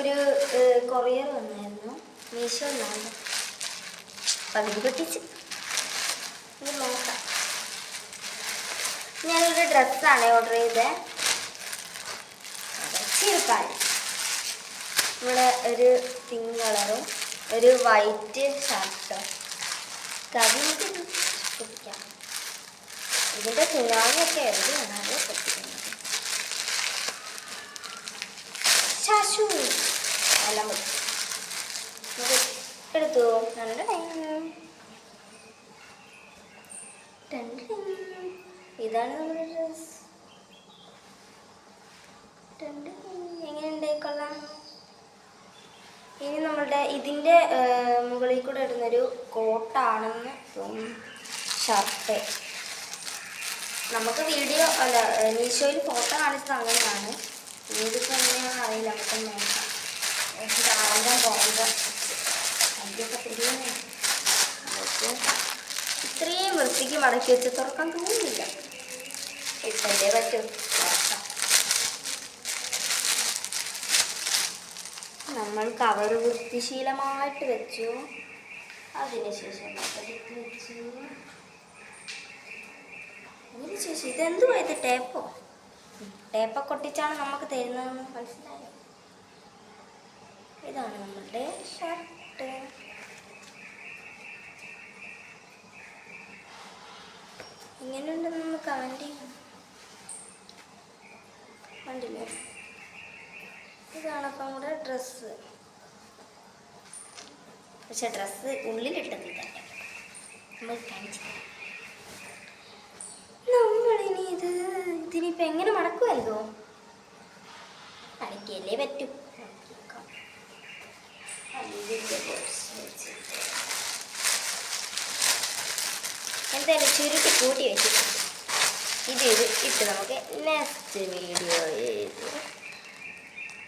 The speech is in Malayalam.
ഒരു കൊറിയർ വന്നായിരുന്നു. മീശോ എന്നാണ് പകുതി പൊട്ടിച്ച്. നോക്കാം. ഞാനൊരു ഡ്രസ്സാണ് ഓർഡർ ചെയ്തത് ചെറുക്കാൽ ഇവിടെ ഒരു പിങ്ക് കളറും ഒരു വൈറ്റ് ഷർട്ടും. കവിഞ്ഞിട്ട് പൊട്ടിക്കാം. ഇതിന്റെ സുനാമിയൊക്കെ എവിടെയാണ് അത് പൊട്ടിക്കുന്നത്? ശാശു. എല്ലാം മതി. എടുത്തു? രണ്ട് ഇതാണ് നമ്മുടെ ഡ്രസ് എങ്ങനെയുണ്ട് കൊള്ളാം ഇനി നമ്മളുടെ ഇതിന്റെ മുകളിൽ കൂടെ ഇടുന്നൊരു കോട്ടാണെന്ന് തോന്നുന്നു. ഷർട്ട്. നമുക്ക് വീഡിയോ അല്ല മീഷോയിൽ ഫോട്ടോ കാണിച്ചത് അങ്ങനെയാണ്. വീഡിയോ എങ്ങനെയാണെന്ന് അറിയില്ല. നമുക്ക് നോക്കാം. തിരിയുന്നേ അതൊക്കെ ഇത്രയും വൃത്തിക്ക് മടക്കി വെച്ച് തുറക്കാൻ തോന്നുന്നില്ല. ഇട്ടല്ലേ പറ്റും? നമ്മൾ കവർ വൃത്തിശീലമായിട്ട് വെച്ചു. അതിനുശേഷം വെച്ചു. അതിനുശേഷം ഇതെന്തുവാ ഇത് ടേപ്പോ ടേപ്പൊക്കെ ഒട്ടിച്ചാണ് നമുക്ക് തരുന്നതെന്ന് മനസ്സിലായോ? ഇതാണ് നമ്മളുടെ ഷർട്ട് എങ്ങനെയുണ്ടെന്ന് നമ്മൾ കമന്റ് ചെയ്യണം കണ്ടില്ലേ? ഇതാണ് അപ്പം നമ്മുടെ ഡ്രസ്സ് പക്ഷെ ഡ്രസ്സ് ഉള്ളിലിട്ടതില്ല നമ്മൾ. നമ്മളിനി ഇത് ഇതിനിപ്പോ എങ്ങനെ മടക്കുമല്ലോ അടക്കിയല്ലേ പറ്റൂ. എന്തായാലും ചുരുട്ടി കൂട്ടി വെച്ചിട്ടുണ്ട്. ഇത് ഇട്ട് നമുക്ക് നെക്സ്റ്റ് വീഡിയോ